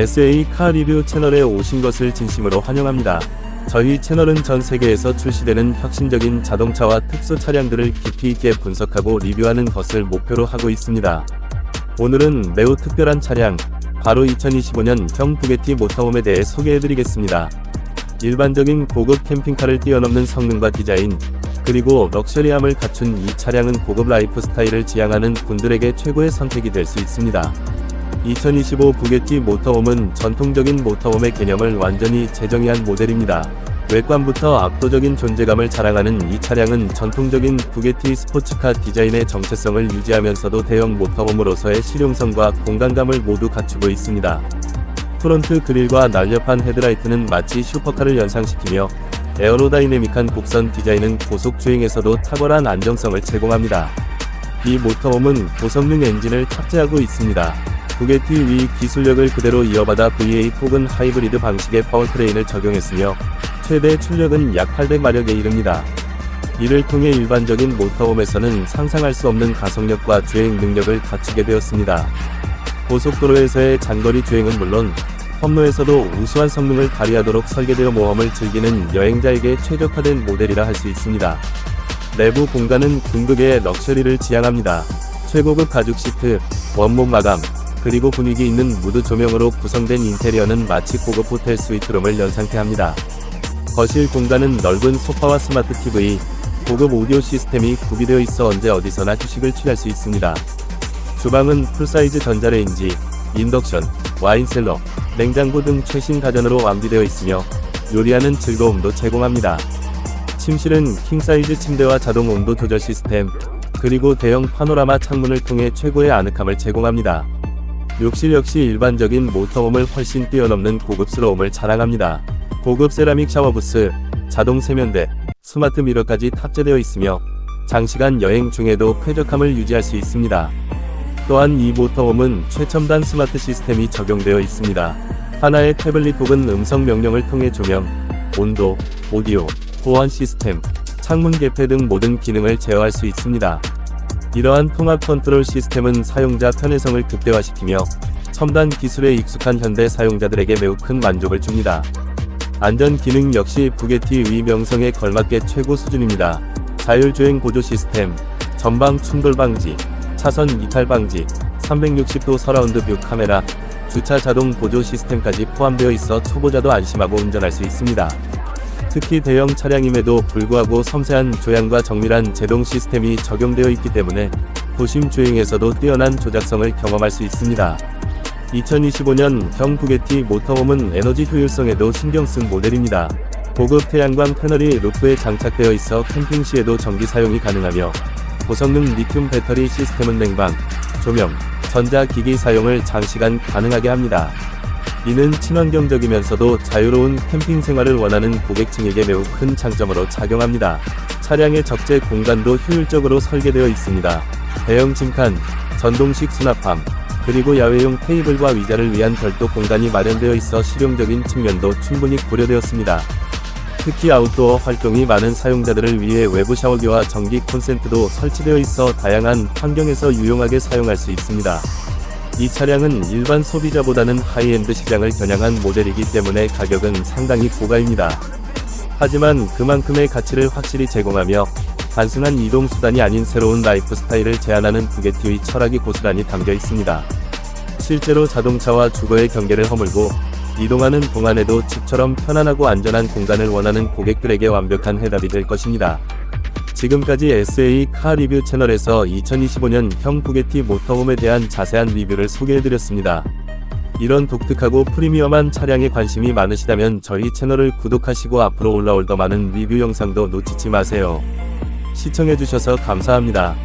SA 카 리뷰 채널에 오신 것을 진심으로 환영합니다. 저희 채널은 전 세계에서 출시되는 혁신적인 자동차와 특수 차량들을 깊이 있게 분석하고 리뷰하는 것을 목표로 하고 있습니다. 오늘은 매우 특별한 차량, 바로 2025년 형 부게티 모터홈에 대해 소개해드리겠습니다. 일반적인 고급 캠핑카를 뛰어넘는 성능과 디자인, 그리고 럭셔리함을 갖춘 이 차량은 고급 라이프 스타일을 지향하는 분들에게 최고의 선택이 될 수 있습니다. 2025 부게티 모터홈은 전통적인 모터홈의 개념을 완전히 재정의한 모델입니다. 외관부터 압도적인 존재감을 자랑하는 이 차량은 전통적인 부게티 스포츠카 디자인의 정체성을 유지하면서도 대형 모터홈으로서의 실용성과 공간감을 모두 갖추고 있습니다. 프론트 그릴과 날렵한 헤드라이트는 마치 슈퍼카를 연상시키며 에어로다이내믹한 곡선 디자인은 고속 주행에서도 탁월한 안정성을 제공합니다. 이 모터홈은 고성능 엔진을 탑재하고 있습니다. 부게티 위 기술력을 그대로 이어받아 V8 혹은 하이브리드 방식의 파워트레인을 적용했으며 최대 출력은 약 800마력에 이릅니다. 이를 통해 일반적인 모터홈에서는 상상할 수 없는 가속력과 주행 능력을 갖추게 되었습니다. 고속도로에서의 장거리 주행은 물론 험로에서도 우수한 성능을 발휘하도록 설계되어 모험을 즐기는 여행자에게 최적화된 모델이라 할 수 있습니다. 내부 공간은 궁극의 럭셔리를 지향합니다. 최고급 가죽 시트, 원목 마감, 그리고 분위기 있는 무드 조명으로 구성된 인테리어는 마치 고급 호텔 스위트 룸을 연상케 합니다. 거실 공간은 넓은 소파와 스마트 TV, 고급 오디오 시스템이 구비되어 있어 언제 어디서나 휴식을 취할 수 있습니다. 주방은 풀사이즈 전자레인지, 인덕션, 와인셀러, 냉장고 등 최신 가전으로 완비되어 있으며 요리하는 즐거움도 제공합니다. 침실은 킹사이즈 침대와 자동 온도 조절 시스템, 그리고 대형 파노라마 창문을 통해 최고의 아늑함을 제공합니다. 욕실 역시 일반적인 모터홈을 훨씬 뛰어넘는 고급스러움을 자랑합니다. 고급 세라믹 샤워부스, 자동 세면대, 스마트 미러까지 탑재되어 있으며 장시간 여행 중에도 쾌적함을 유지할 수 있습니다. 또한 이 모터홈은 최첨단 스마트 시스템이 적용되어 있습니다. 하나의 태블릿 혹은 음성 명령을 통해 조명, 온도, 오디오, 보안 시스템, 창문 개폐 등 모든 기능을 제어할 수 있습니다. 이러한 통합 컨트롤 시스템은 사용자 편의성을 극대화시키며 첨단 기술에 익숙한 현대 사용자들에게 매우 큰 만족을 줍니다. 안전 기능 역시 부게티 위 명성에 걸맞게 최고 수준입니다. 자율주행 보조 시스템, 전방 충돌 방지, 차선 이탈 방지, 360도 서라운드 뷰 카메라, 주차 자동 보조 시스템까지 포함되어 있어 초보자도 안심하고 운전할 수 있습니다. 특히 대형 차량임에도 불구하고 섬세한 조향과 정밀한 제동 시스템이 적용되어 있기 때문에 도심 주행에서도 뛰어난 조작성을 경험할 수 있습니다. 2025년 형 부게티 모터홈은 에너지 효율성에도 신경 쓴 모델입니다. 고급 태양광 패널이 루프에 장착되어 있어 캠핑 시에도 전기 사용이 가능하며 고성능 리튬 배터리 시스템은 냉방, 조명, 전자기기 사용을 장시간 가능하게 합니다. 이는 친환경적이면서도 자유로운 캠핑 생활을 원하는 고객층에게 매우 큰 장점으로 작용합니다. 차량의 적재 공간도 효율적으로 설계되어 있습니다. 대형 짐칸, 전동식 수납함, 그리고 야외용 테이블과 의자를 위한 별도 공간이 마련되어 있어 실용적인 측면도 충분히 고려되었습니다. 특히 아웃도어 활동이 많은 사용자들을 위해 외부 샤워기와 전기 콘센트도 설치되어 있어 다양한 환경에서 유용하게 사용할 수 있습니다. 이 차량은 일반 소비자보다는 하이엔드 시장을 겨냥한 모델이기 때문에 가격은 상당히 고가입니다. 하지만 그만큼의 가치를 확실히 제공하며 단순한 이동 수단이 아닌 새로운 라이프 스타일을 제안하는 부게티의 철학이 고스란히 담겨 있습니다. 실제로 자동차와 주거의 경계를 허물고 이동하는 동안에도 집처럼 편안하고 안전한 공간을 원하는 고객들에게 완벽한 해답이 될 것입니다. 지금까지 SA 카 리뷰 채널에서 2025년 형 부게티 모터홈에 대한 자세한 리뷰를 소개해드렸습니다. 이런 독특하고 프리미엄한 차량에 관심이 많으시다면 저희 채널을 구독하시고 앞으로 올라올 더 많은 리뷰 영상도 놓치지 마세요. 시청해주셔서 감사합니다.